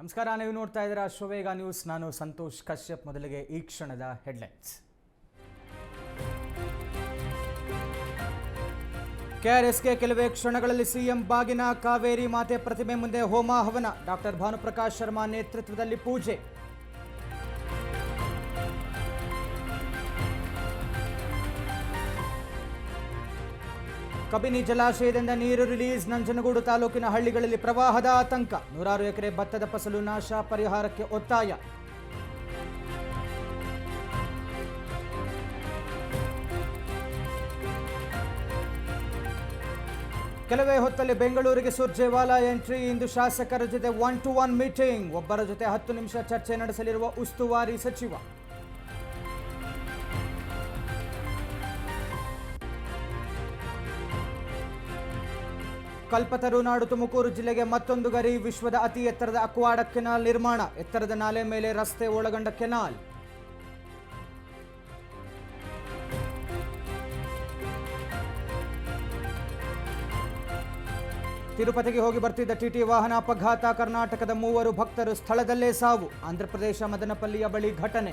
ನಮಸ್ಕಾರ, ನೀವು ನೋಡ್ತಾ ಇದ್ದೀರಾ ಶೋವೇಗ ನ್ಯೂಸ್. ನಾನು ಸಂತೋಷ್ ಕಶ್ಯಪ್. ಮೊದಲಿಗೆ ಈ ಕ್ಷಣದ ಹೆಡ್ಲೈನ್ಸ್. ಕೆಆರ್ಎಸ್ಗೆ ಕೆಲವೇ ಕ್ಷಣಗಳಲ್ಲಿ ಸಿಎಂ ಬಾಗಿನ ಕಾವೇರಿ ಮಾತೆ ಪ್ರತಿಮೆ ಮುಂದೆ ಹೋಮ ಹವನ. ಡಾಕ್ಟರ್ ಭಾನುಪ್ರಕಾಶ್ ಶರ್ಮಾ ನೇತೃತ್ವದಲ್ಲಿ ಪೂಜೆ. ಕಬಿನಿ ಜಲಾಶಯದಿಂದ ನೀರು ರಿಲೀಸ್, ನಂಜನಗೂಡು ತಾಲೂಕಿನ ಹಳ್ಳಿಗಳಲ್ಲಿ ಪ್ರವಾಹದ ಆತಂಕ. ನೂರಾರು ಎಕರೆ ಭತ್ತದ ಫಸಲು ನಾಶ, ಪರಿಹಾರಕ್ಕೆ ಒತ್ತಾಯ. ಕೆಲವೇ ಹೊತ್ತಲ್ಲಿ ಬೆಂಗಳೂರಿಗೆ ಸುರ್ಜೇವಾಲಾ ಎಂಟ್ರಿ. ಇಂದು ಶಾಸಕರ ಜೊತೆ ಒನ್ ಟು ಒನ್ ಮೀಟಿಂಗ್ ಒಬ್ಬರ ಜೊತೆ ಹತ್ತು ನಿಮಿಷ ಚರ್ಚೆ ನಡೆಸಲಿರುವ ಉಸ್ತುವಾರಿ ಸಚಿವ. ಕಲ್ಪತರುನಾಡು ತುಮಕೂರು ಜಿಲ್ಲೆಗೆ ಮತ್ತೊಂದು ಗರಿ ವಿಶ್ವದ ಅತಿ ಎತ್ತರದ ಅಕ್ವಾಡ ಕೆನಾಲ್ ನಿರ್ಮಾಣ. ಎತ್ತರದ ನಾಲೆ ಮೇಲೆ ರಸ್ತೆ ಒಳಗೊಂಡ ಕೆನಾಲ್. ತಿರುಪತಿಗೆ ಹೋಗಿ ಬರ್ತಿದ್ದ ಟಿಟಿ ವಾಹನ ಅಪಘಾತ ಕರ್ನಾಟಕದ ಮೂವರು ಭಕ್ತರು ಸ್ಥಳದಲ್ಲೇ ಸಾವು. ಆಂಧ್ರಪ್ರದೇಶ ಮದನಪಲ್ಲಿಯ ಬಳಿ ಘಟನೆ.